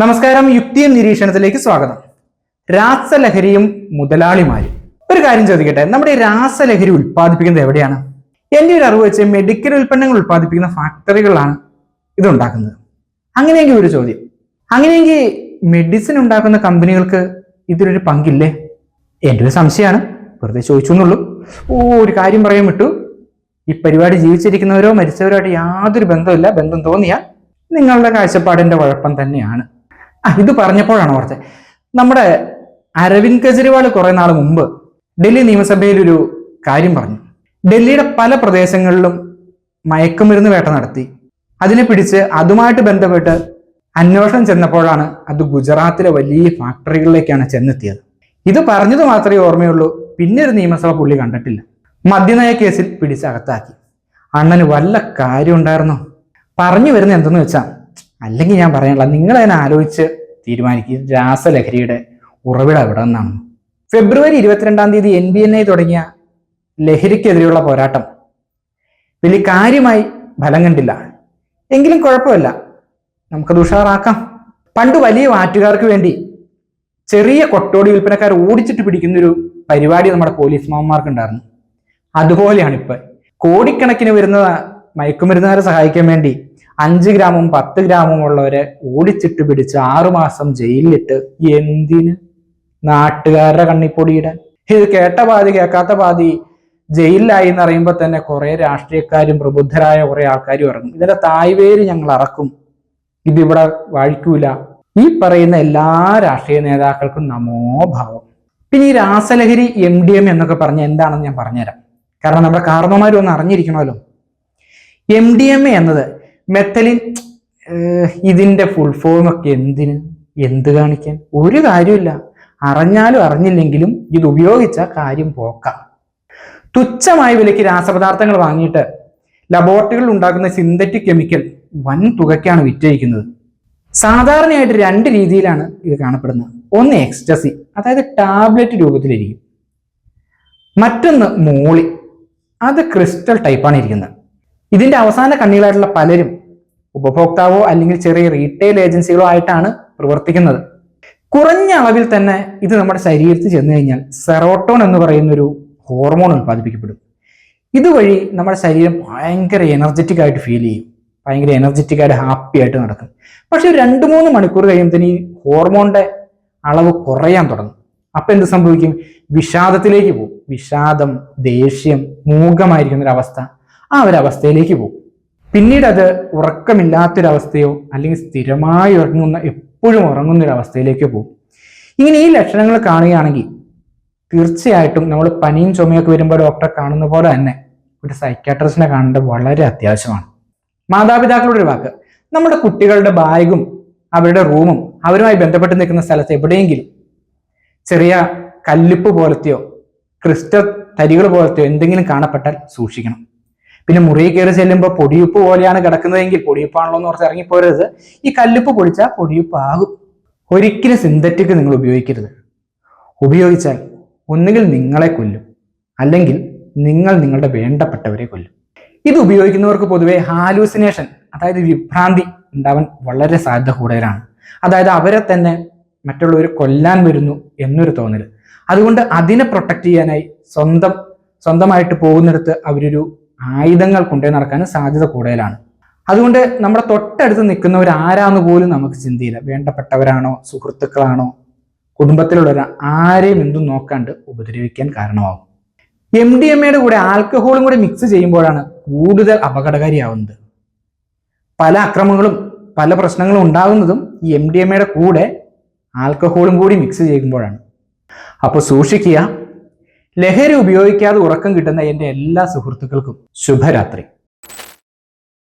നമസ്കാരം യുക്തിയും നിരീക്ഷണത്തിലേക്ക് സ്വാഗതം. രാസലഹരിയും മുതലാളിമാരും. ഒരു കാര്യം ചോദിക്കട്ടെ നമ്മുടെ രാസലഹരി ഉൽപ്പാദിപ്പിക്കുന്നത് എവിടെയാണ്? എന്റെ ഒരു അറിവ് വെച്ച് മെഡിക്കൽ ഉൽപ്പന്നങ്ങൾ ഉൽപ്പാദിപ്പിക്കുന്ന ഫാക്ടറികളാണ് ഇതുണ്ടാക്കുന്നത്. അങ്ങനെയെങ്കിൽ ഒരു ചോദ്യം അങ്ങനെയെങ്കിൽ മെഡിസിൻ ഉണ്ടാക്കുന്ന കമ്പനികൾക്ക് ഇതിലൊരു പങ്കില്ലേ? എന്റെ ഒരു സംശയമാണ്. വെറുതെ ചോദിച്ചു എന്നുള്ളൂ. ഓ ഒരു കാര്യം പറയാൻ വിട്ടു. ഈ പരിപാടി ജീവിച്ചിരിക്കുന്നവരോ മരിച്ചവരോ ആയിട്ട് യാതൊരു ബന്ധമില്ല ബന്ധം തോന്നിയാൽ നിങ്ങളുടെ കാഴ്ചപ്പാടിന്റെ കുഴപ്പം തന്നെയാണ്. ഇത് പറഞ്ഞപ്പോഴാണ് ഓർത്തത് നമ്മുടെ അരവിന്ദ് കെജ്രിവാൾ കുറെ നാൾ മുമ്പ് ഡൽഹി നിയമസഭയിൽ ഒരു കാര്യം പറഞ്ഞു. ഡൽഹിയുടെ പല പ്രദേശങ്ങളിലും മയക്കുമരുന്ന് വേട്ട നടത്തി. അതിനെ പിടിച്ച് അതുമായിട്ട് ബന്ധപ്പെട്ട് അന്വേഷണം ചെന്നപ്പോഴാണ് അത് ഗുജറാത്തിലെ വലിയ ഫാക്ടറികളിലേക്കാണ് ചെന്നെത്തിയത്. ഇത് പറഞ്ഞത് മാത്രമേ ഓർമ്മയുള്ളൂ. പിന്നെ ഒരു നിയമസഭ പുള്ളി കണ്ടിട്ടില്ല. മദ്യനയ കേസിൽ പിടിച്ചകത്താക്കി അണ്ണന് വല്ല കാര്യം ഉണ്ടായിരുന്നോ? പറഞ്ഞു വരുന്ന എന്തെന്ന് വെച്ചാൽ അല്ലെങ്കിൽ ഞാൻ പറയാനുള്ള നിങ്ങൾ അതിനെ ആലോചിച്ച് തീരുമാനിക്കും. രാസലഹരിയുടെ ഉറവിടം എവിടെ നിന്നാണ്. ഫെബ്രുവരി ഇരുപത്തിരണ്ടാം തീയതി എൻ ബി എൻ ഐ തുടങ്ങിയ ലഹരിക്കെതിരെയുള്ള പോരാട്ടം. വലിയ കാര്യമായി ഫലം കണ്ടില്ല. എങ്കിലും കുഴപ്പമില്ല. നമുക്കത് ഉഷാറാക്കാം. പണ്ട് വലിയ വാറ്റുകാർക്ക് വേണ്ടി ചെറിയ കൊട്ടോടി വിൽപ്പനക്കാർ ഓടിച്ചിട്ട് പിടിക്കുന്നൊരു പരിപാടി നമ്മുടെ പോലീസ് മാമന്മാർക്ക് ഉണ്ടായിരുന്നു അതുപോലെയാണ് ഇപ്പൊ. കോടിക്കണക്കിന് വരുന്ന മയക്കുമരുന്നുകാരെ സഹായിക്കാൻ വേണ്ടി അഞ്ച് ഗ്രാമും പത്ത് ഗ്രാമും ഉള്ളവരെ ഓടിച്ചിട്ട് പിടിച്ച് ആറുമാസം ജയിലിലിട്ട് എന്തിന്? നാട്ടുകാരുടെ കണ്ണിപ്പൊടിയിടാൻ. ഇത് കേട്ട പാതി കേൾക്കാത്ത പാതി ജയിലിലായി എന്ന് അറിയുമ്പോൾ തന്നെ കുറെ രാഷ്ട്രീയക്കാരും പ്രബുദ്ധരായ കുറെ ആൾക്കാരും ഇറങ്ങും. ഇതിന്റെ തായ്വേര് ഞങ്ങൾ അറക്കും. ഇതിവിടെ വാഴിക്കൂല. ഈ പറയുന്ന എല്ലാ രാഷ്ട്രീയ നേതാക്കൾക്കും നമോഭാവം പിന്നെ ഈ രാസലഹരി എം ഡി എം എന്നൊക്കെ പറഞ്ഞ എന്താണെന്ന് ഞാൻ പറഞ്ഞുതരാം. കാരണം നമ്മുടെ കാർമ്മമാരും ഒന്ന് അറിഞ്ഞിരിക്കണമല്ലോ. എം ഡി എം എ എന്നത് മെത്തലിൻ ഇതിന്റെ ഫുൾ ഫോം ഒക്കെ എന്തിന്? എന്ത് കാണിക്കാൻ? ഒരു കാര്യമില്ല അറിഞ്ഞാലും അറിഞ്ഞില്ലെങ്കിലും ഇത് ഉപയോഗിച്ച കാര്യം പോക്കാം. തുച്ഛമായ വിലയ്ക്ക് രാസപദാർത്ഥങ്ങൾ വാങ്ങിയിട്ട് ലബോറട്ടറികളിൽ ഉണ്ടാക്കുന്ന സിന്തറ്റിക് കെമിക്കൽ വൻ തുകയ്ക്കാണ് വിറ്റഴിക്കുന്നത്. സാധാരണയായിട്ട് രണ്ട് രീതിയിലാണ് ഇത് കാണപ്പെടുന്നത്. ഒന്ന് എക്സ്റ്റസി അതായത് ടാബ്ലറ്റ് രൂപത്തിലിരിക്കും. മറ്റൊന്ന് മോളി അത് ക്രിസ്റ്റൽ ടൈപ്പാണ് ഇരിക്കുന്നത്. ഇതിന്റെ അവസാന കണ്ണികളായിട്ടുള്ള പലരും ഉപഭോക്താവോ അല്ലെങ്കിൽ ചെറിയ റീറ്റെയിൽ ഏജൻസികളോ ആയിട്ടാണ് പ്രവർത്തിക്കുന്നത്. കുറഞ്ഞ അളവിൽ തന്നെ ഇത് നമ്മുടെ ശരീരത്തിൽ ചെന്ന് കഴിഞ്ഞാൽ സെറോട്ടോൺ എന്ന് പറയുന്ന ഒരു ഹോർമോൺ ഉൽപ്പാദിപ്പിക്കപ്പെടും. ഇതുവഴി നമ്മുടെ ശരീരം ഭയങ്കര എനർജറ്റിക് ആയിട്ട് ഫീൽ ചെയ്യും. ഭയങ്കര എനർജറ്റിക് ആയിട്ട് ഹാപ്പി ആയിട്ട് നടക്കും. പക്ഷെ രണ്ട് മൂന്ന് മണിക്കൂർ കഴിയുമ്പോൾ ഈ ഹോർമോണിന്റെ അളവ് കുറയാൻ തുടങ്ങും. അപ്പൊ എന്ത് സംഭവിക്കും? വിഷാദത്തിലേക്ക് പോകും. വിഷാദം ദേഷ്യം മൂകമായിരിക്കുന്ന ഒരു അവസ്ഥ ആ ഒരു അവസ്ഥയിലേക്ക് പോകും. പിന്നീട് അത് ഉറക്കമില്ലാത്തൊരവസ്ഥയോ അല്ലെങ്കിൽ സ്ഥിരമായി ഉറങ്ങുന്ന എപ്പോഴും ഉറങ്ങുന്ന ഒരു അവസ്ഥയിലേക്കോ പോകും. ഇങ്ങനെ ഈ ലക്ഷണങ്ങൾ കാണുകയാണെങ്കിൽ തീർച്ചയായിട്ടും നമ്മൾ പനിയും ചുമയൊക്കെ വരുമ്പോൾ ഡോക്ടറെ കാണുന്ന പോലെ തന്നെ ഒരു സൈക്കാട്രിസ്റ്റിനെ കാണേണ്ടത് വളരെ അത്യാവശ്യമാണ്. മാതാപിതാക്കളുടെ ഒരു വാക്ക് നമ്മുടെ കുട്ടികളുടെ ബാഗും അവരുടെ റൂമും അവരുമായി ബന്ധപ്പെട്ട് നിൽക്കുന്ന സ്ഥലത്ത് എവിടെയെങ്കിലും ചെറിയ കല്ലുപ്പ് പോലത്തെയോ ക്രിസ്റ്റൽ തരികൾ പോലത്തെയോ എന്തെങ്കിലും കാണപ്പെട്ടാൽ സൂക്ഷിക്കണം. പിന്നെ മുറിയിൽ കയറി ചെല്ലുമ്പോൾ പൊടിയുപ്പ് പോലെയാണ് കിടക്കുന്നതെങ്കിൽ പൊടിയുപ്പാണല്ലോ എന്ന് ഓർത്ത് ഇറങ്ങിപ്പോരരുത് ഈ കല്ലുപ്പ് പൊടിച്ചാൽ പൊടിയുപ്പാകും. ഒരിക്കലും സിന്തറ്റിക് നിങ്ങൾ ഉപയോഗിക്കരുത്. ഉപയോഗിച്ചാൽ ഒന്നുകിൽ നിങ്ങളെ കൊല്ലും അല്ലെങ്കിൽ നിങ്ങൾ നിങ്ങളുടെ വേണ്ടപ്പെട്ടവരെ കൊല്ലും. ഇത് ഉപയോഗിക്കുന്നവർക്ക് പൊതുവെ ഹാലൂസിനേഷൻ അതായത് വിഭ്രാന്തി ഉണ്ടാവാൻ വളരെ സാധ്യത കൂടുതലാണ്. അതായത് അവരെ തന്നെ മറ്റുള്ളവർ കൊല്ലാൻ വരുന്നു എന്നൊരു തോന്നൽ അതുകൊണ്ട് അതിനെ പ്രൊട്ടക്ട് ചെയ്യാനായി സ്വന്തം സ്വന്തമായിട്ട് പോകുന്നിടത്ത് അവരൊരു ആയുധങ്ങൾ കൊണ്ടുപോയി നടക്കാൻ സാധ്യത കൂടുതലാണ്. അതുകൊണ്ട് നമ്മുടെ തൊട്ടടുത്ത് നിൽക്കുന്നവർ ആരാന്ന് പോലും നമുക്ക് ചിന്തയില്ല. വേണ്ടപ്പെട്ടവരാണോ സുഹൃത്തുക്കളാണോ കുടുംബത്തിലുള്ളവർ ആരെയും എന്തും നോക്കാണ്ട് ഉപദ്രവിക്കാൻ കാരണമാകും. എം ഡി എം എയുടെ കൂടെ ആൽക്കഹോളും കൂടെ മിക്സ് ചെയ്യുമ്പോഴാണ് കൂടുതൽ അപകടകാരിയാവുന്നത്. പല അക്രമങ്ങളും പല പ്രശ്നങ്ങളും ഉണ്ടാകുന്നതും ഈ എം ഡി എം എയുടെ കൂടെ ആൽക്കഹോളും കൂടി മിക്സ് ചെയ്യുമ്പോഴാണ്. അപ്പോൾ സൂക്ഷിക്കുക ലഹരി ഉപയോഗിക്കാതെ ഉറക്കം കിട്ടുന്ന എന്റെ എല്ലാ സുഹൃത്തുക്കൾക്കും ശുഭരാത്രി.